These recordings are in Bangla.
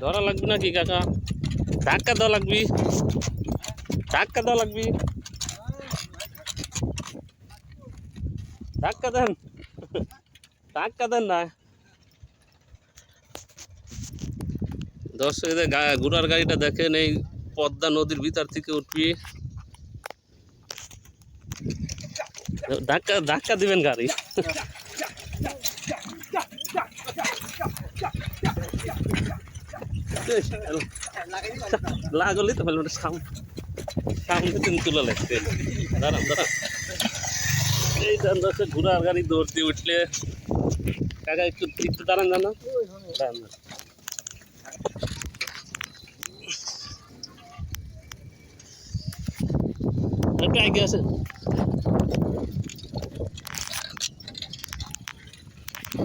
ধরা লাগবে নাকি, কাকা? ধাক্কা দেওয়া লাগবি। ধাক্কা দেওয়া লাগবি। ধাক্কা দেন। ধাক্কা দেন না। দর্শকদের ঘোড়ার গাড়িটা দেখেন, এই পদ্মা নদীর ভিতর থেকে উঠবি। ধাক্কা ধাক্কা দিবেন গাড়ি। লাগলি তো ফেলবে সামনে সামনে তুমি তুলে লাগছে দাঁড়ান দাঁড়ান এই দান দশে ঘোড়ার গাড়ি দৌড় দিয়ে উঠলে, কাকা একটু একটু দাঁড়ান জানো দাঁড়ান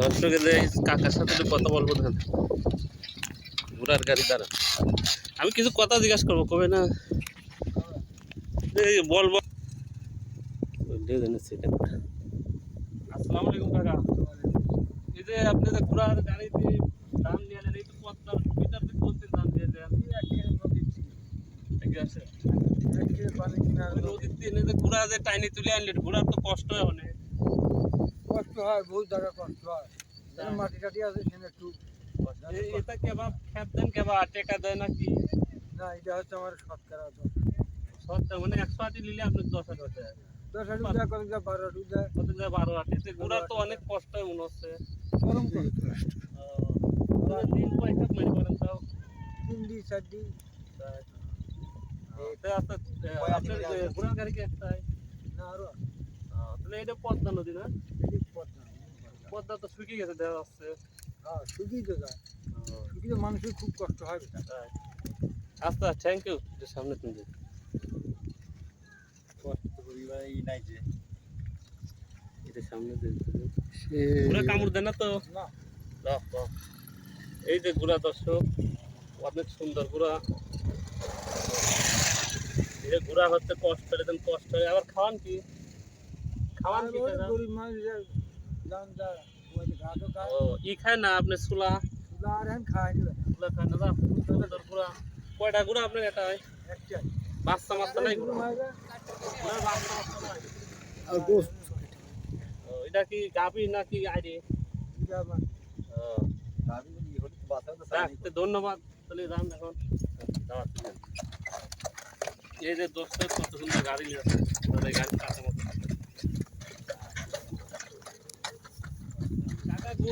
দর্শকেদের কাকার সাথে কথা বলব ঘোড়ার গাড়ি দ্বারা আমি কিছু কথা জিজ্ঞাসা করব কবে না? এই বলব আসসালামু আলাইকুম কাকা। এই যে আপনি যে ঘোড়ার গাড়িতে দাম নিয়ে এই তো পদ্মার দাম দিয়ে দেন ঠিক আছে। ওই নদীর দিয়ে এনে যে ঘোড়া যে টাইনি তুলে আনলেন ঘোড়ার তো কষ্ট হয় অনেক। কষ্ট হয় বহুত জায়গা কষ্ট হয়। মাটি টাটি আছে সেখানে একটু এ- এটা কেবা খেত দেন কেবা টেকা দেয় নাকি? না এটা হচ্ছে আমার শতকরা সত্তর মানে একশো আটি নিলে আপনি দশ হাজার দেয় দশ হাজার টাকা কত টাকা বারো হাজার টাকা। কত যায় বারো আটি তো ঘোড়ার তো অনেক কষ্ট মনে হচ্ছে। গরম কষ্ট। দিন পয়সা করেন তাও তিন দিন চার দিন। তো আপনার ঘোড়ার গাড়ি কি না আরও তাহলে এটা পদ্মা নদী না? পদ্মা পদ্মা তো শুকিয়ে গেছে দেওয়া যাচ্ছে হ্যাঁ শুকিয়ে তো যায় শুকিয়ে মানুষের খুব কষ্ট হয় বেটা তাই। আচ্ছা থ্যাংক ইউ সামনে তুমি যাও। এটা সামনে দিয়ে দিতে দিন। ঘোড়া কামড় দেয় না তো না বাহ, বাহ। এই যে ঘোড়া দর্শক অনেক সুন্দর যে ঘোড়া হচ্ছে কষ্ট এরকম কষ্ট হয় আবার খাওয়ান কি খাওয়ান কি? গরিব মানুষ যে দাম যা ওই যে ঘাটও খায় ও ই খায় না আপনি সুলা শুধু আর এখন খায় নি বেটা সুলা খায় না বাহ, খুব সুন্দর ঘোড়া কয়টা ঘোড়া আপনার এটা হয় একটাই বাচ্চা মাচ্চা নাই শুধু মায়েরা ঘোড়ার বাচ্চা মাচ্চা নাই আর গোস্ত ও, এটা কি গাভী নাকি আইডি এটা আমার যাক, তো ধন্যবাদ তাহলে যান এখন দাওয়াত দিলেন। এই যে দোস্তের কত সুন্দর গাড়ি নিয়ে আসছে ওনার এই গাড়ি কাছে এই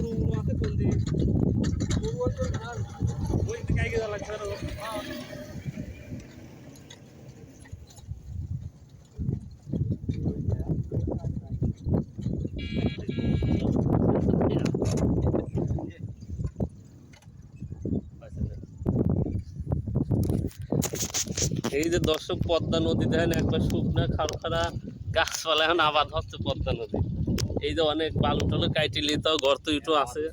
যে দর্শক, পদ্মা নদী দেখেন, একবার শুকনা খারখারা গাছপালা, এখন আবাদ হচ্ছে পদ্মা নদী। এই যে অনেক বালু টালু কাইটি তো গর্ত ইটো আছে।